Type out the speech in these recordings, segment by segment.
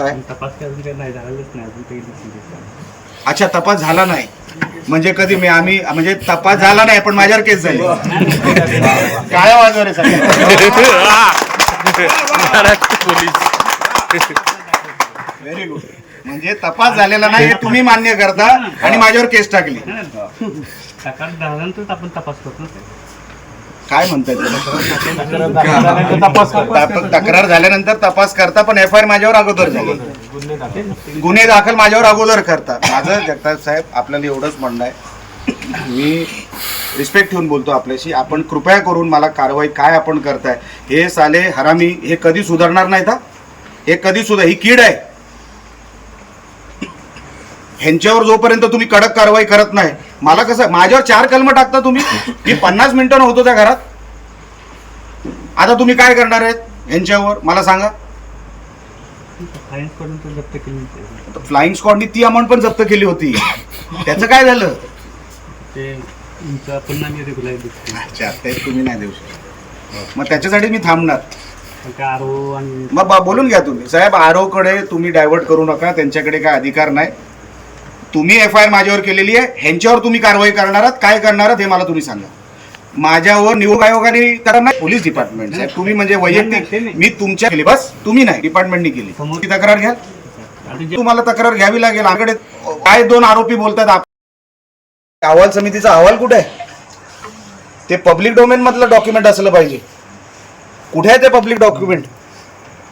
काय? तपास काही नाही झालेलंच नाही अजून काही दिसून येत नाही. अच्छा तपास झाला नाही. म्हणजे कधी मी आम्ही म्हणजे तपास झाला नाही पण माझ्यावर केस झाली. काय वाजवर आहे सगळं व्हेरी गुड म्हणजे तपास झालेला नाही हे तुम्ही मान्य करता आणि माझ्यावर केस टाकली. झाल्यानंतरच आपण तपास करतो ना ते. काय म्हणताय तपास करता. तप- तक्रार झाल्यानंतर तपास करता पण एफ आय आर माझ्यावर अगोदर झाली. गुन्हे दाखल माझ्यावर अगोदर करता. माझं जगताप साहेब आपल्याला एवढंच म्हणणं आहे. मी रिस्पेक्ट ठेवून बोलतो आपल्याशी. आपण कृपया करून मला कारवाई काय आपण करताय हे साले हरामी हे कधी सुधारणार नाहीत हा? हे कधी सुद्धा ही कीड आहे. ह्यांच्यावर जोपर्यंत तुम्ही कडक कारवाई करत नाही मला कसं माझ्यावर चार कलम टाकता तुम्ही? मी पन्नास मिनिटं होतो त्या घरात. आता तुम्ही काय करणार आहेत यांच्यावर मला सांगा. फ्लाइंग स्क्वॉडनी ती अमाऊंट पण जप्त केली होती. त्याचं काय झालं? ते तुम्ही नाही देऊ शकत. मग त्याच्यासाठी मी थांबणार. मग बोलून घ्या तुम्ही. साहेब आरोकडे तुम्ही डायव्हर्ट करू नका. त्यांच्याकडे काय अधिकार नाही. तुम्ही एफ आय आर माझ्यावर केलेली आहे. ह्यांच्यावर तुम्ही कारवाई करणार आहात. काय करणार आहात हे मला तुम्ही सांगा. माझ्यावर निवडणूक आयोगाने करणार नाही पोलीस डिपार्टमेंट साहेब तुम्ही म्हणजे वैयक्तिक. मी तुमच्या केली बस तुम्ही नाही डिपार्टमेंटनी केली. तक्रार घ्या. तुम्हाला तक्रार घ्यावी लागेल. आमच्याकडे काय दोन आरोपी बोलतात अहवाल समितीचा अहवाल कुठे आहे? ते पब्लिक डोमेन मधलं डॉक्युमेंट असलं पाहिजे. कुठे आहे ते पब्लिक डॉक्युमेंट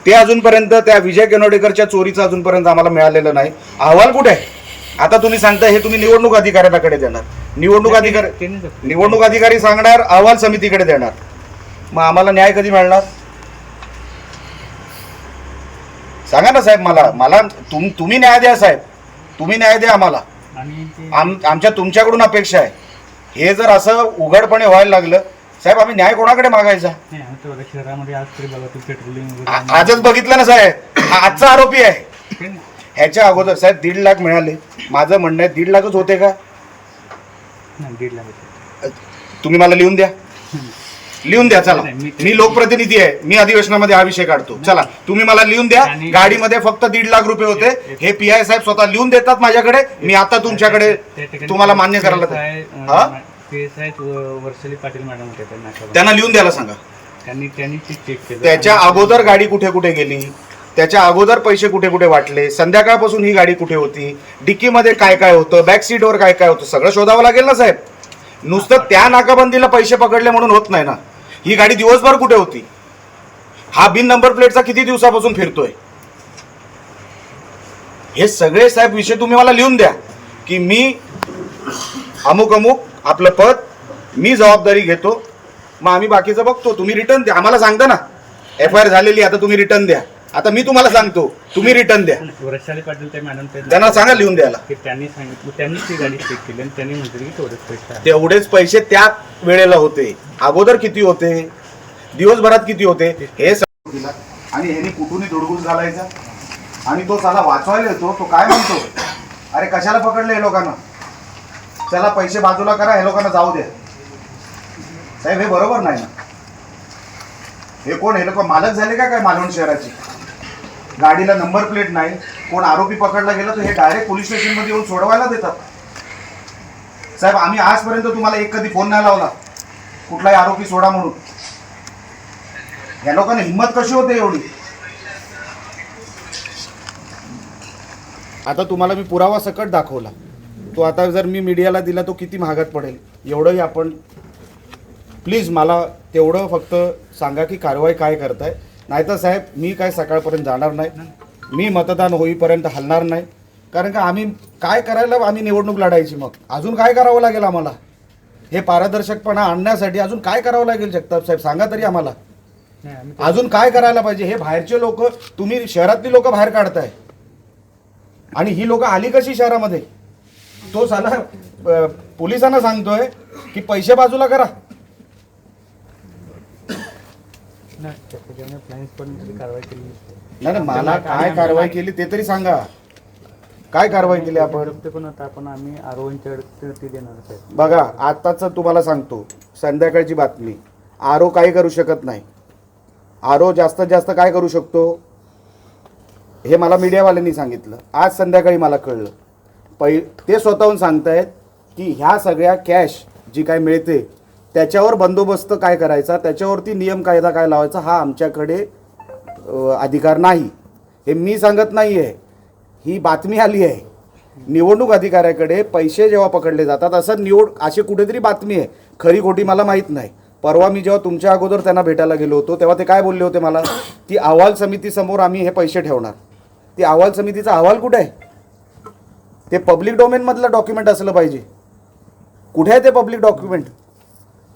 ते अजूनपर्यंत त्या विजय केनोडेकरच्या चोरीचं अजूनपर्यंत आम्हाला मिळालेलं नाही. अहवाल कुठे आहे? आता तुम्ही सांगताय हे तुम्ही निवडणूक अधिकाऱ्याकडे देणार. निवडणूक अधिकारी. निवडणूक अधिकारी सांगणार अहवाल समितीकडे देणार. मग आम्हाला न्याय कधी मिळणार? सांगा ना साहेब मला. मला तुम तुम्ही न्याय द्या साहेब. तुम्ही न्याय द्या आम्हाला. आम आमच्या तुमच्याकडून अपेक्षा आहे. हे जर असं उघडपणे व्हायला लागलं साहेब आम्ही न्याय कोणाकडे मागायचा? आजच बघितलं ना साहेब. हा आजचा आरोपी आहे. ह्याच्या अगोदर साहेब दीड लाख मिळाले. माझं म्हणणं आहे दीड लाखच होते का? नाही, दीड लाख. तुम्ही मला लिहून द्या. लिहून द्या चला. नाही, मी- मी लोकप्रतिनिधी आहे. मी अधिवेशनामध्ये हा विषय काढतो. चला तुम्ही मला लिहून द्या. आणि- गाडीमध्ये फक्त दीड लाख रुपये होते. हे पी आय साहेब स्वतः लिहून देतात माझ्याकडे. मी आता तुमच्याकडे त्या ठिकाणी तुम्हाला मान्य करायला PSI, ते- अं, हा? PSI व- वर्षाली पाटील मॅडम त्या. त्यांना लिहून द्यायला सांगा. त्यांनी त्यांनी ती चेक केलं. त्याच्या आणि- अगोदर गाडी कुठे कुठे गेली? त्याच्या अगोदर पैसे कुठे कुठे वाटले? संध्याकाळपासून ही गाडी कुठे होती? डिक्कीमध्ये काय काय होतं? बॅक सीटवर काय काय होतं? सगळं शोधावं लागेल ना साहेब? नुसतं त्या नाकाबंदीला पैसे पकडले म्हणून होत नाही ना. ही गाडी दिवसभर कुठे होती? हा बिन नंबर प्लेटचा किती दिवसापासून फिरतोय? हे सगळे साहेब विषय तुम्ही मला लिहून द्या. की मी अमुक अमुक आपलं पद मी जबाबदारी घेतो. मग आम्ही बाकीचं बघतो. तुम्ही रिटर्न द्या. आम्हाला सांगता ना. एफ आय आर झालेली आहे, आता तुम्ही रिटर्न द्या. आता मी तुम्हाला सांगतो तुम्ही रिटर्न द्या. वृषाली पाटील ते मॅडम ते त्यांना सांगा लिहून द्यायला. की त्यांनी सांगितलं त्यांनी ती गाडी चेक केली आणि त्यांनी म्हटलं की तेवढेच पैसे आहे. तेवढेच पैसे त्या वेळेला होते. अगोदर किती होते? दिवसभरात किती होते? हे सगळं दिलं. आणि ह्यानी कुठूनही धुडगूस घालायचा? आणि तो साला वाचवायला येतो तो काय म्हणतो? अरे कशाला पकडले हे लोकांना? चला पैसे बाजूला करा हे लोकांना जाऊ द्या. साहेब हे बरोबर नाही ना? हे कोण हे लोक मालक झाले का काय मालवण शहराची? गाडीला नंबर प्लेट नाही कोण आरोपी पकडला गेला तर हे डायरेक्ट पोलीस स्टेशनमध्ये येऊन सोडवायला देतात. साहेब आम्ही आजपर्यंत तुम्हाला एक कधी फोन नाही लावला. कुठलाही आरोपी सोडा म्हणून. या लोकांना हिंमत कशी होते एवढी? आता तुम्हाला मी पुरावा सकट दाखवला. तो आता जर मी मीडियाला दिला तो किती महागात पडेल? एवढंही आपण प्लीज मला तेवढं फक्त सांगा की कारवाई काय करताय. नाहीतर साहेब मी काय सकाळपर्यंत जाणार नाही. मी मतदान होईपर्यंत हलणार नाही. कारण का आम्ही काय करायला आम्ही निवडणूक लढायची मग? अजून काय करावं लागेल आम्हाला? हे पारदर्शकपणा आणण्यासाठी अजून काय करावं लागेल जगताप साहेब? सांगा तरी आम्हाला. अजून काय करायला पाहिजे? हे बाहेरचे लोक तुम्ही शहरातली लोक बाहेर काढताय. आणि ही लोक आली कशी शहरामध्ये? तो साला पोलिसांना सांगतोय की पैसे बाजूला करा. नाही, मला काय कारवाई केली ते तरी सांगा. काय कारवाई केली आपण? जप्त पण आता आपण आम्ही आरोग्यांच्याकडे ते देणार आहे बघा आत्ताच तुम्हाला सांगतो संध्याकाळची बातमी. आरो काही करू शकत नाही. आरो जास्तीत जास्त काय करू शकतो? हे मला मीडियावाल्यांनी सांगितलं. आज संध्याकाळी मला कळलं. पै ते स्वतःहून सांगतायत की ह्या सगळ्या कॅश जी काय मिळते त्याच्यावर बंदोबस्त काय करायचा त्याच्यावरती नियम कायदा काय लावायचा हा आमच्याकडे अधिकार नाही. हे मी सांगत नाही आहे ही बातमी आली आहे. निवडणूक अधिकाऱ्याकडे पैसे जेव्हा पकडले जातात असं निवड अशी कुठेतरी बातमी आहे. खरी खोटी मला माहीत नाही. परवा मी जेव्हा तुमच्या अगोदर त्यांना भेटायला गेलो होतो तेव्हा ते काय बोलले होते मला? की अहवाल समितीसमोर आम्ही हे पैसे ठेवणार. ती अहवाल समितीचा अहवाल कुठे आहे? ते पब्लिक डोमेनमधलं डॉक्युमेंट असलं पाहिजे. कुठे आहे ते पब्लिक डॉक्युमेंट?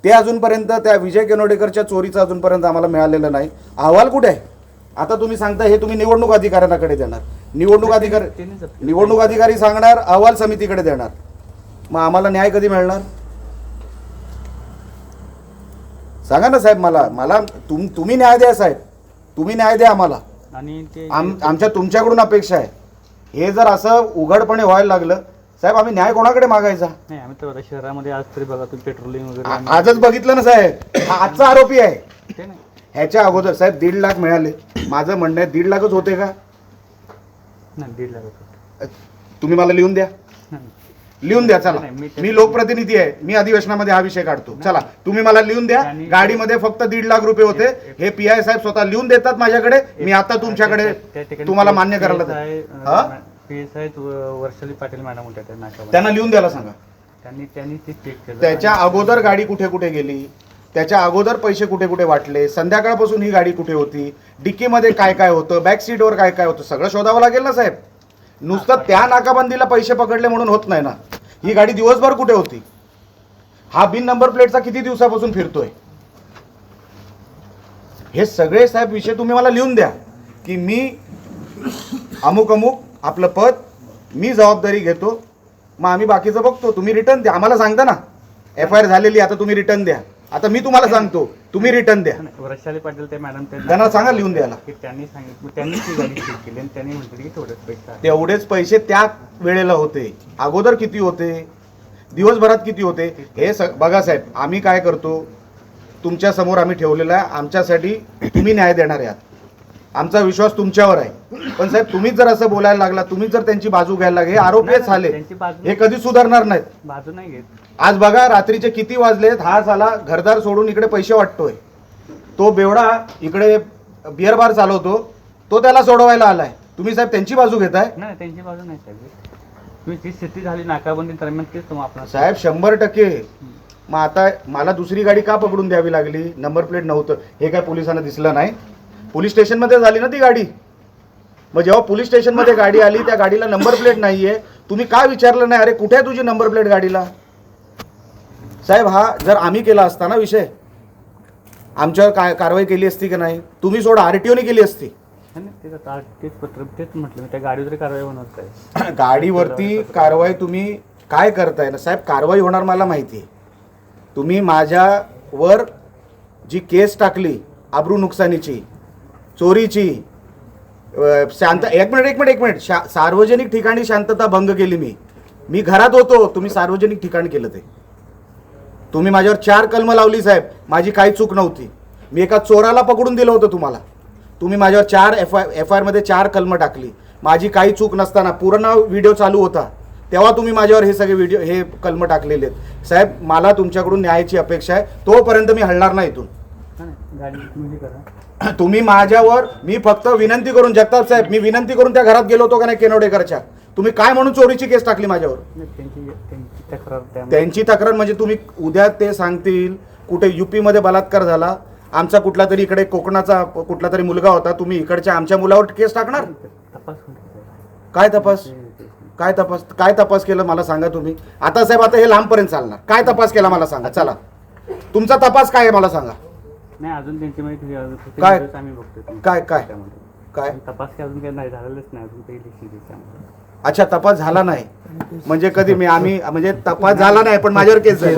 ते अजूनपर्यंत त्या विजय केनोडेकरच्या चोरीचं अजूनपर्यंत आम्हाला मिळालेलं नाही. अहवाल कुठे आहे? आता तुम्ही सांगता हे तुम्ही निवडणूक अधिकाऱ्यांकडे देणार. निवडणूक अधिकारी निवडणूक अधिकारी सांगणार अहवाल समितीकडे देणार. मग आम्हाला न्याय कधी मिळणार? सांगा ना साहेब मला मला तुम तुम्ही न्याय द्या साहेब. तुम्ही न्याय द्या आम्हाला. आणि ते आम आमच्या तुमच्याकडून अपेक्षा आहे. हे जर असं उघडपणे व्हायला लागलं साहेब आम्ही न्याय कोणाकडे मागायचा? नाही आम्ही तर शहरामध्ये आज तरी बघा तुम्ही पेट्रोलिंग वगैरे आ- आजच बघितलं ना साहेब हा आजचा आरोपी आहे. ते नाही. ह्याच्या अगोदर साहेब दीड लाख मिळाले. माझं म्हणणं आहे दीड लाखच होते का? नाही दीड लाख रुपये तुम्ही मला लिहून द्या. नाही. लिहून द्या चला. नाही, मी ते- मी लोकप्रतिनिधी आहे. मी अधिवेशनामध्ये हा विषय काढतो. चला तुम्ही मला लिहून द्या. आणि- गाडीमध्ये फक्त दीड लाख रुपये होते. हे पी आय साहेब स्वतः लिहून देतात माझ्याकडे. मी आता तुमच्याकडे त्या- त्या ठिकाणी तुम्हाला मान्य करायला हा? व- वर्षाली पाटील मॅडम होत्या त्या नाकावर त्यांना लिहून द्यायला सांगा. त्यांनी त्यांनी ते चेक केलं. त्याच्या आणि- अगोदर गाडी कुठे कुठे गेली? त्याच्या अगोदर पैसे कुठे कुठे वाटले? संध्याकाळपासून ही गाडी कुठे होती? डिक्कीमध्ये काय काय होतं? बॅक सीटवर काय काय होतं? सगळं शोधावं लागेल ना साहेब? नुसतं त्या नाकाबंदीला पैसे पकडले म्हणून होत नाही ना. ही गाडी दिवसभर कुठे होती? हा बिन नंबर प्लेटचा किती दिवसापासून फिरतोय? हे सगळे साहेब विषय तुम्ही मला लिहून द्या की मी अमुक अमुक आपलं पद मी जबाबदारी घेतो मग आम्ही बाकीचं बघतो तुम्ही रिटर्न द्या. आम्हाला सांगता ना. एफ आय आर झालेली आता तुम्ही रिटर्न द्या. आता मी तुम्हाला सांगतो तुम्ही रिटर्न द्या. वर्षाली पाटील ते मॅडम त्यांना सांगा लिहून द्यायला. की त्यांनी सांगितलं त्यांनी ती गाडी चेक केली आणि त्यांनी म्हटलं की तेवढेच पैसे आहे. तेवढेच पैसे त्या वेळेला होते. अगोदर किती होते? दिवसभरात किती होते? हे स बघा साहेब आम्ही काय करतो? तुमच्यासमोर आम्ही ठेवलेलं आहे. आमच्यासाठी तुम्ही न्याय देणार आहात आमचा विश्वास तुमच्यावर आहे. पण साहेब तुम्हीच जर असं बोलायला लागला तुम्हीच जर त्यांची बाजू घ्यायला लागले हे आरोपीच नाही, झाले. त्यांची बाजू- हे कधी सुधारणार नाहीत. बाजू नाही घेत. आज बघा रात्रीचे किती वाजलेत हा साला घरदार सोडून इकडे पैसे वाटतोय. तो बेवडा इकडे बिअर बार चालवतो. तो त्याला सोडवायला आलाय. तुम्ही साहेब त्यांची बाजू घेताय? नाही त्यांची बाजू नाही साहेब. तुम्ही जी स्थिती झाली नाकाबंदी दरम्यान तेच तुम्हाला आपण साहेब शंभर टक्के. मग आता मला दुसरी गाडी का पकडून द्यावी लागली? नंबर प्लेट नव्हतं. हे काय पोलिसांना दिसलं नाही? पोलीस स्टेशनमध्ये झाली ना ती गाडी? मग जेव्हा पोलीस स्टेशनमध्ये गाडी आली त्या गाडीला नंबर प्लेट नाहीये. तुम्ही काय विचारलं नाही? अरे कुठे आहे तुझी नंबर प्लेट गाडीला? साहेब हा जर आम्ही केला असता ना विषय आमच्यावर काय कारवाई केली असती की नाही? तुम्ही सोडा आर टी ओने केली असती. तेच पत्र तेच म्हटलं त्या गाडीवर कारवाई होणार आहे गाडीवरती कारवाई तुम्ही काय करताय ना? साहेब कारवाई होणार मला माहिती आहे. तुम्ही माझ्यावर जी केस टाकली आबरू नुकसानीची चोरीची. शांत एक मिनिट एक मिनिट एक मिनिट. शा सार्वजनिक ठिकाणी शांतता भंग केली मी. मी घरात होतो तुम्ही सार्वजनिक ठिकाण केलं ते. तुम्ही माझ्यावर चार कलम लावली साहेब. माझी काही चूक नव्हती. मी एका चोराला पकडून दिलं होतं तुम्हाला. तुम्ही माझ्यावर चार एफ आय एफ आय आरमध्ये चार कलमं टाकली. माझी काही चूक नसताना पूर्ण व्हिडिओ चालू होता. तेव्हा तुम्ही माझ्यावर हे सगळे व्हिडिओ हे कलमं टाकलेले आहेत. साहेब मला तुमच्याकडून न्यायाची अपेक्षा आहे. तोपर्यंत मी हलणार नाही इथून. तुम्ही माझ्यावर मी फक्त विनंती करून जगताप साहेब मी विनंती करून त्या घरात गेलो होतो का नाही केनोडेकरच्या? तुम्ही काय म्हणून चोरीची केस टाकली माझ्यावर? त्यांची तक्रार म्हणजे तुम्ही उद्या ते सांगतील कुठे युपी मध्ये बलात्कार झाला आमचा कुठला तरी इकडे कोकणाचा कुठला तरी मुलगा होता तुम्ही इकडच्या आमच्या मुलावर केस टाकणार. काय तपास? काय तपास? काय तपास केलं मला सांगा तुम्ही. आता साहेब आता हे लांबपर्यंत चालणार. काय तपास केला मला सांगा? चला. तुमचा तपास काय आहे मला सांगा? नाही अजून त्यांची माहिती अजून काय? आम्ही बघतोय. काय काय. काय? तपास काही अजून काही नाही झालेलंच नाही अजून काही लिखित त्यामुळे अच्छा तपास झाला नाही. म्हणजे कधी मी आम्ही म्हणजे तपास झाला नाही पण माझ्यावर केस झाली.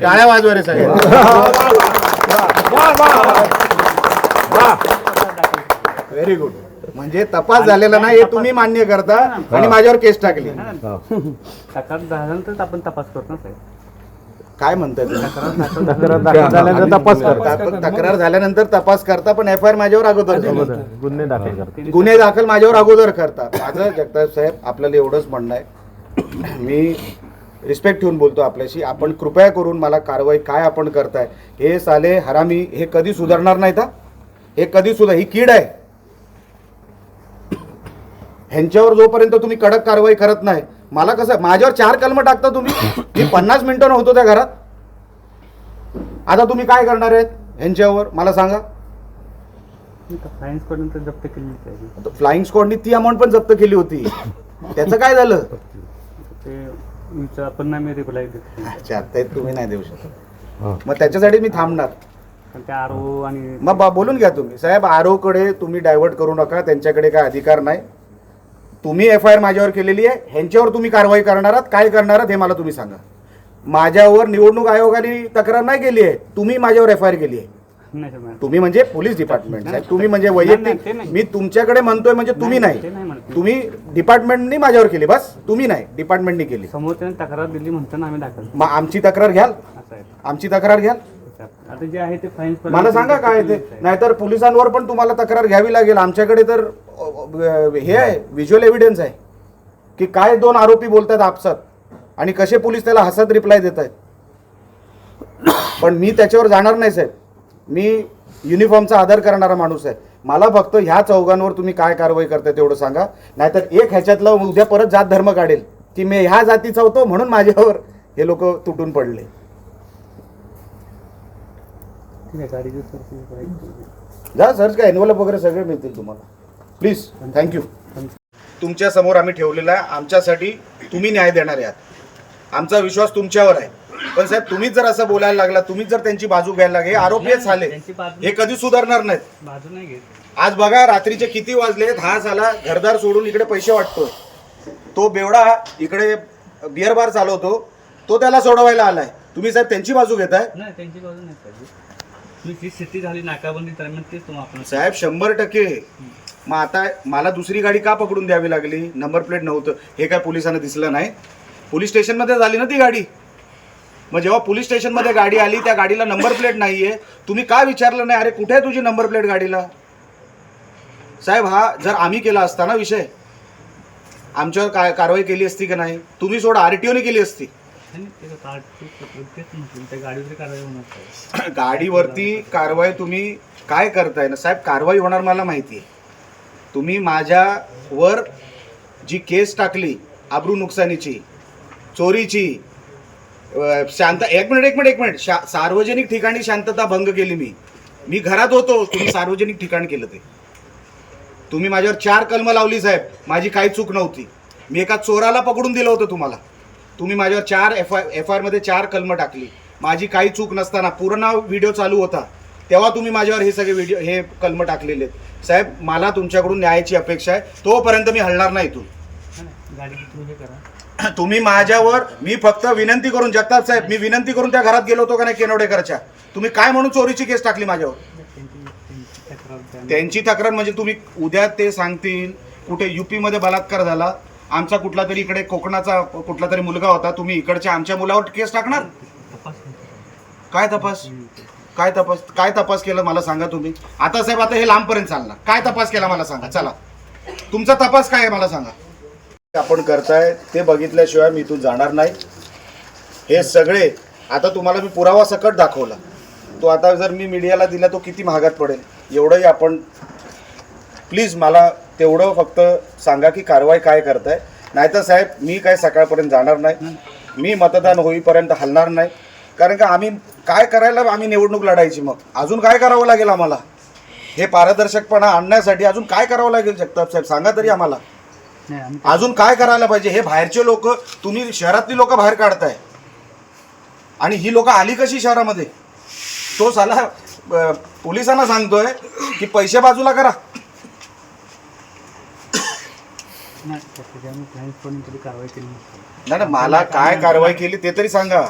टाळ्या वाजवा रे साहेब व्हेरी गुड म्हणजे तपास झालेला नाही हे तुम्ही मान्य करता आणि माझ्यावर केस टाकली. तक्रार झाल्यानंतर आपण तपास करतो ना साहेब. काय म्हणताय तुम्ही? तक्रार दाखल झाल्यानंतर तपास करता. तक- तक्रार झाल्यानंतर तपास करता पण एफ आय आर माझ्यावर अगोदर करता. गुन्हे दाखल करता. गुन्हे दाखल माझ्यावर अगोदर करता. माझं जगताप साहेब आपल्याला एवढंच म्हणणं आहे. मी रिस्पेक्ट ठेवून बोलतो आपल्याशी. आपण कृपया करून मला कारवाई काय आपण करताय हे साले हरामी हे कधी सुधारणार नाहीत हा? हे कधी सुद्धा ही कीड आहे. ह्यांच्यावर जोपर्यंत तुम्ही कडक कारवाई करत नाही मला कसं माझ्यावर चार कलम टाकता तुम्ही? मी पन्नास मिनिटं नव्हतो त्या घरात. आता तुम्ही काय करणार आहेत ह्यांच्यावर मला सांगा. सायन्सकडून तर जप्त केली फ्लाइंग स्क्वॉडनी ती अमाऊंट पण जप्त केली होती. त्याचं काय झालं? ते विचार पण नाही मी रिप्लाय देत अच्छा ते तुम्ही नाही देऊ शकत. हा. मग त्याच्यासाठी मी थांबणार. आणि मग बा- बोलून घ्या तुम्ही. साहेब आरोकडे तुम्ही डायव्हर्ट करू नका. त्यांच्याकडे काय अधिकार नाही. तुम्ही एफ आय आर माझ्यावर केलेली आहे ह्यांच्यावर तुम्ही कारवाई करणार आहात काय करणार आहात हे मला तुम्ही सांगा. माझ्यावर निवडणूक आयोगाने तक्रार नाही केली आहे तुम्ही माझ्यावर एफ आय आर केली आहे. नाही सर मॅडम तुम्ही म्हणजे पोलीस डिपार्टमेंट साहेब. तुम्ही म्हणजे नाही, नाही, ते वैयक्तिक नाही. मी तुमच्याकडे म्हणतोय म्हणजे तुम्ही नाही. तुम्ही डिपार्टमेंटनी माझ्यावर केली बस. तुम्ही नाही डिपार्टमेंटनी केली. समोर त्याने तक्रार दिली म्हणताना आम्ही दाखल. मग आमची तक्रार घ्याल. असं आहे. आमची तक्रार घ्याल. आता जे आहे ते फाईन्स मला सांगा काय ते नाहीतर पोलिसांवर पण तुम्हाला तक्रार घ्यावी लागेल. आमच्याकडे तर अ, अ, हे आहे व्हिज्युअल एव्हिडन्स आहे की काय दोन आरोपी बोलतात आपसात आणि कसे पोलीस त्याला हसत रिप्लाय देत आहेत पण मी त्याच्यावर जाणार नाही साहेब. मी युनिफॉर्मचा आदर करणारा माणूस आहे. मला फक्त ह्या चौघांवर तुम्ही काय कारवाई करताय तेवढं सांगा. नाहीतर एक ह्याच्यातलं उद्या परत जात धर्म काढेल की मी ह्या जातीचा होतो म्हणून माझ्यावर हे लोक तुटून पडले. सर जा सर्च काय? एनवलप वगैरे सगळे मिळतील तुम्हाला. प्लीज थँक्यू तुमच्यासमोर आम्ही ठेवलेला आहे. आमच्यासाठी तुम्ही न्याय देणार आहात. आमचा विश्वास तुमच्यावर आहे. पण साहेब तुम्हीच जर असं बोलायला लागला तुम्हीच जर त्यांची बाजू घ्यायला लागले हे आरोपीच झाले. त्यांची बाजू हे कधी सुधारणार नाहीत. बाजू नाही घेत. आज बघा रात्रीचे किती वाजले? हा झाला. घरदार सोडून इकडे पैसे वाटतोय. तो बेवडा इकडे बिअर बार चालवतो. तो त्याला सोडवायला आलाय. तुम्ही साहेब त्यांची बाजू घेताय? नाही त्यांची बाजू नाही पाहिजे. जी स्थिती झाली नाकाबंदी दरम्यान तेच तुम्हाला आपण साहेब शंभर टक्के. मग आता मला दुसरी गाडी का पकडून द्यावी लागली? नंबर प्लेट नव्हतं. हे काय पोलिसांना दिसलं नाही? पोलीस स्टेशनमध्ये झाली ना ती गाडी? मग जेव्हा पोलीस स्टेशनमध्ये गाडी आली त्या गाडीला नंबर प्लेट नाहीये. तुम्ही का विचारलं नाही? अरे कुठे आहे तुझी नंबर प्लेट गाडीला? साहेब हा जर आम्ही केला असता ना विषय आमच्यावर काय कारवाई केली असती की नाही? तुम्ही सोडा आर टी ओने केली असती. गाडीवरती कारवाई तुम्ही काय करताय ना? साहेब कारवाई होणार मला माहिती आहे तुम्ही माझ्यावर जी केस टाकली आबरू नुकसानीची चोरीची शांत एक मिनिट एक मिनिट एक मिनिट. शा सार्वजनिक ठिकाणी शांतता भंग केली मी. मी घरात होतो तुम्ही सार्वजनिक ठिकाण केलं ते. तुम्ही माझ्यावर चार कलम लावली साहेब. माझी काही चूक नव्हती. मी एका चोराला पकडून दिलं होतं तुम्हाला. तुम्ही माझ्यावर चार एफ आय एफ आय चार कलमं टाकली. माझी काही चूक नसताना पूर्ण व्हिडिओ चालू होता तेव्हा तुम्ही माझ्यावर हे सगळे व्हिडिओ हे कलमं टाकलेले आहेत. साहेब मला तुमच्याकडून न्यायाची अपेक्षा आहे. तोपर्यंत मी हलणार नाही इथून. तुम्ही माझ्यावर मी फक्त विनंती करून जगताप साहेब मी विनंती करून त्या घरात गेलो होतो का नाही केनोडेकरच्या? तुम्ही काय म्हणून चोरीची केस टाकली माझ्यावर? त्यांची तक्रार म्हणजे तुम्ही उद्या ते सांगतील कुठे युपीमध्ये बलात्कार झाला आमचा कुठला तरी इकडे कोकणाचा कुठला तरी मुलगा होता तुम्ही इकडच्या आमच्या मुलावर केस टाकणार? काय तपास? काय तपास? काय तपास केला मला सांगा तुम्ही? आता साहेब आता हे लांबपर्यंत चालणार. काय तपास केला मला सांगा? चला. तुमचा तपास काय आहे मला सांगा? आपण करताय ते बघितल्याशिवाय मी इथून जाणार नाही. हे सगळे आता तुम्हाला मी पुरावा सकट दाखवला. तो आता जर मी मीडियाला दिला तो किती महागात पडेल? एवढंही आपण प्लीज मला तेवढं फक्त सांगा की कारवाई काय करताय. नाहीतर साहेब मी काय सकाळपर्यंत जाणार नाही. मी मतदान होईपर्यंत हलणार नाही. कारण का आम्ही काय करायला आम्ही निवडणूक लढायची मग? अजून काय करावं लागेल आम्हाला? हे पारदर्शकपणा आणण्यासाठी अजून काय करावं लागेल जगताप साहेब? सांगा तरी आम्हाला. अजून काय करायला पाहिजे? हे बाहेरचे लोक तुम्ही शहरातली लोक बाहेर काढताय. आणि ही लोक आली कशी शहरामध्ये? तो साला पोलिसांना सांगतोय की पैसे बाजूला करा. नाही कारवाई केली नसते. ना मला काय कारवाई केली ते तरी सांगा.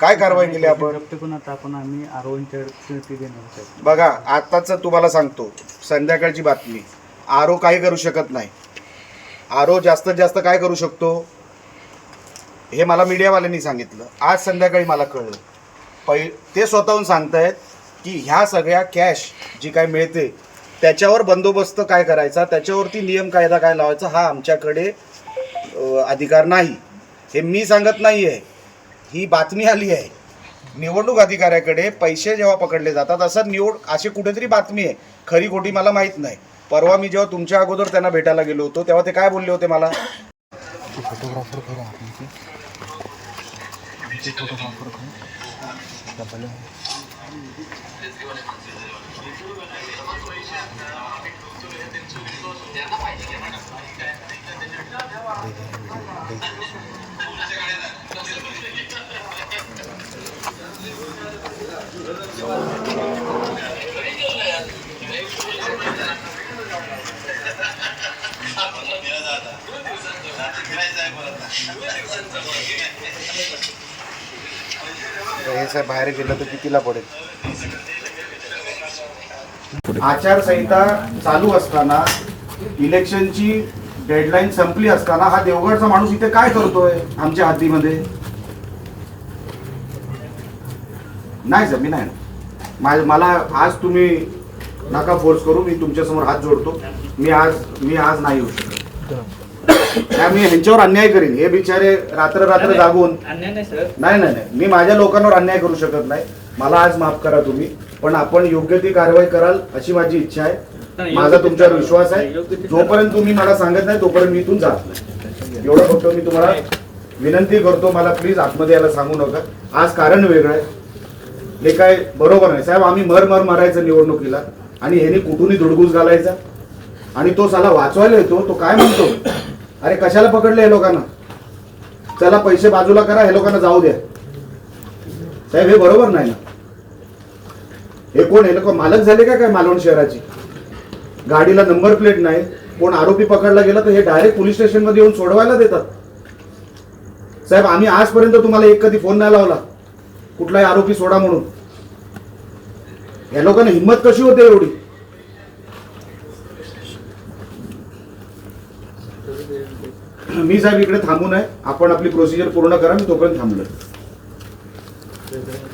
काय कारवाई केली आपण? जप्त करून आता आपण आम्ही आरोग्यांच्या स्थिती देणार साहेब बघा आताच तुम्हाला सांगतो संध्याकाळची बातमी. आरो काही करू शकत नाही. आरो जास्तीत जास्त काय करू शकतो? हे मला मीडियावाल्यांनी सांगितलं. आज संध्याकाळी मला कळलं. पै ते स्वतःहून सांगतायत की ह्या सगळ्या कॅश जी काय मिळते त्याच्यावर बंदोबस्त काय करायचा त्याच्यावरती नियम कायदा काय लावायचा हा आमच्याकडे अधिकार नाही. हे मी सांगत नाही आहे ही बातमी आली आहे. निवडणूक अधिकाऱ्याकडे पैसे जेव्हा पकडले जातात असं निवड अशी कुठेतरी बातमी आहे. खरी खोटी मला माहीत नाही. परवा मी जेव्हा तुमच्या अगोदर त्यांना भेटायला गेलो होतो तेव्हा ते काय बोलले होते मला? तर हे साहेब बाहेर गेलं तर कितीला पडेल? आचारसंहिता चालू असताना इलेक्शनची डेडलाईन संपली असताना हा देवगडचा माणूस इथे काय करतोय आमच्या हद्दीमध्ये? नाही सर मी नाही मा- मला आज तुम्ही नका फोर्स करू मी तुमच्यासमोर हात जोडतो. मी आज मी आज नाही येऊ शकत. मी ह्यांच्यावर अन्याय करीन. हे बिचारे रात्र रात्र जागून अन्याय नाही सर. नाही नाही नाही. मी माझ्या लोकांवर अन्याय करू शकत नाही. मला आज माफ करा तुम्ही पण आपण योग्य ती कारवाई कराल अशी माझी इच्छा आहे. माझा तुमच्यावर विश्वास आहे. जोपर्यंत तुम्ही मला सांगत नाही तोपर्यंत मी इथून जात नाही. एवढं फक्त मी तुम्हाला विनंती करतो मला प्लीज आतमध्ये यायला सांगू नका. आज कारण वेगळं आहे. हे काय बरोबर नाही. साहेब आम्ही मर मर मारायचं निवडणुकीला आणि ह्यानी कुठूनही धुडगूस घालायचा. आणि तो साला वाचवायला येतो तो काय म्हणतो? अरे कशाला पकडले हे लोकांना? चला पैसे बाजूला करा हे लोकांना जाऊ द्या. साहेब हे बरोबर नाही ना. हे कोण हे लोक मालक झाले का काय मालवण शहराची? गाडीला नंबर प्लेट नाही. कोण आरोपी पकडला गेला तर हे डायरेक्ट पोलीस स्टेशनमध्ये येऊन सोडवायला देतात. साहेब आम्ही आजपर्यंत तुम्हाला एक कधी फोन नाही लावला. कुठलाही आरोपी सोडा म्हणून. या लोकांना हिंमत कशी होते एवढी? मी साहेब इकडे थांबू नये आपण आपली प्रोसिजर पूर्ण करा मी तोपर्यंत थांबलोय. etcétera.